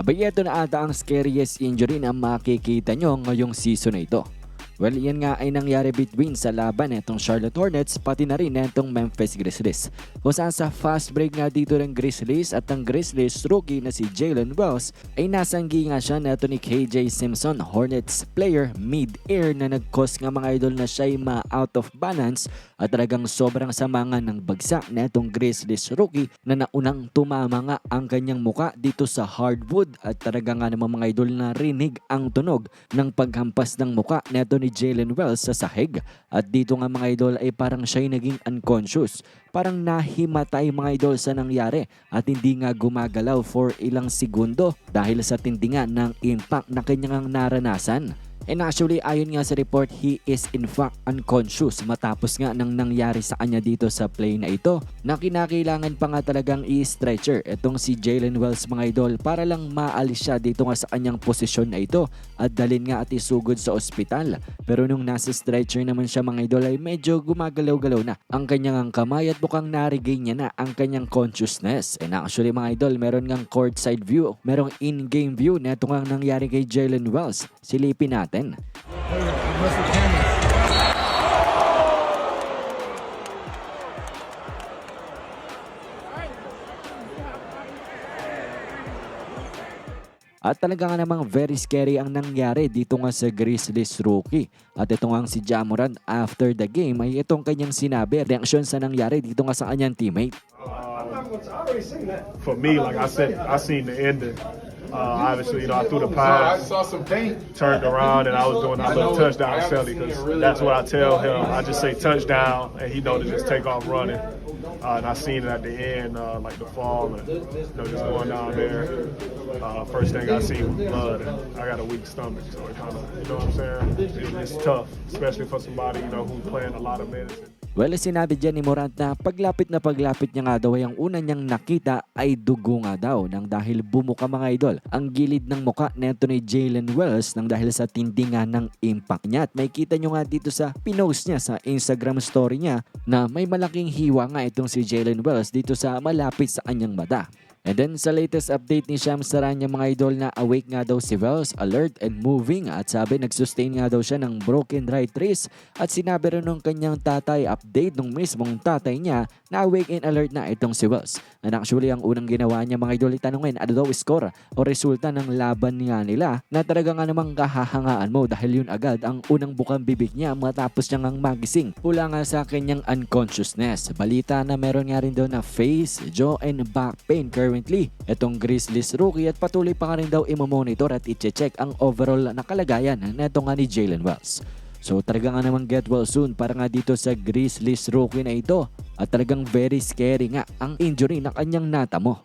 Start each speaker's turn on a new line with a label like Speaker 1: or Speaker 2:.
Speaker 1: Abay, ito na ata ang scariest injury na makikita nyo ngayong season na ito. Well, yan nga ay nangyari between sa laban netong Charlotte Hornets pati na rin netong Memphis Grizzlies. Kung saan sa fast break nga dito ng Grizzlies at ang Grizzlies rookie na si Jalen Wells ay nasanggi nga siya neto ni KJ Simpson, Hornets player mid-air na nag-cause nga mga idol na siya ay ma-out of balance at talagang sobrang sama nga ng bagsak netong Grizzlies rookie na naunang tumama nga ang kanyang muka dito sa hardwood at talaga nga naman mga idol na rinig ang tunog ng paghampas ng muka neto ni Jalen Wells sa sahig. At dito nga mga idol ay parang siya ay naging unconscious. Parang nahimatay mga idol sa nangyari. At hindi nga gumagalaw for ilang segundo dahil sa tindi nga ng impact na kanyang naranasan. And actually, ayon nga sa report, he is in fact unconscious matapos nga nang nangyari sa kanya dito sa play na ito na kinakailangan pa nga talagang i-stretcher itong si Jalen Wells mga idol para lang maalis siya dito nga sa kanyang posisyon na ito at dalin nga at isugod sa ospital. Pero nung nasa stretcher naman siya mga idol ay medyo gumagalaw-galaw na ang kanyang kamay at mukhang na-regain niya na ang kanyang consciousness. And actually mga idol, meron ngang courtside view, merong in-game view na ito nga nangyari kay Jalen Wells. Silipin natin. At talaga nga namang very scary ang nangyari dito nga sa Grizzlies rookie. At ito nga si Jamoran after the game ay itong kanyang sinabi, reaksyon sa nangyari dito nga sa kanyang teammate.
Speaker 2: for me, like I said, I seen the ending. Uh, obviously, you know, I threw the
Speaker 3: I
Speaker 2: pass,
Speaker 3: saw some paint.
Speaker 2: turned around, and I was doing a
Speaker 3: I
Speaker 2: little touchdown
Speaker 3: I haven't
Speaker 2: celly
Speaker 3: seen it
Speaker 2: because
Speaker 3: really
Speaker 2: that's what I tell him. I just say touchdown, and he know to just take off running. Uh, and I seen it at the end, uh, like the fall, and you know, just going down there. Uh, first thing I seen was blood, and I got a weak stomach, so it kind of, you know what I'm saying? It, it's tough, especially for somebody you know who's playing a lot of minutes.
Speaker 1: Well, sinabi dyan ni Morant na paglapit na paglapit niya nga daw ay ang una niyang nakita ay dugo nga daw nang dahil bumuka mga idol ang gilid ng muka neto ni Jalen Wells nang dahil sa tindi nga ng impact niya. At may kita nyo nga dito sa pinost niya sa Instagram story niya na may malaking hiwa nga itong si Jalen Wells dito sa malapit sa kanyang mata. And then sa latest update ni Shams Saranya mga idol na awake nga daw si Wells, alert and moving at sabi nagsustain nga daw siya ng broken right wrist at sinabi rin ng kanyang tatay update ng mismong tatay niya na awake and alert na itong si Wells. And actually ang unang ginawa niya mga idol itanongin ano daw score o resulta ng laban nga nila na talaga nga namang kahahangaan mo dahil yun agad ang unang bukang bibig niya matapos niya ngang magising mula nga sa kanyang unconsciousness. Balita na meron nga rin daw na face, jaw and back pain currently. Itong Grizzlies rookie at patuloy pa nga rin daw imamonitor at i-check ang overall na kalagayan na ito nga ni Jalen Wells. So talaga nga namang get well soon para nga dito sa Grizzlies rookie na ito. At talagang very scary nga ang injury na kanyang natamo.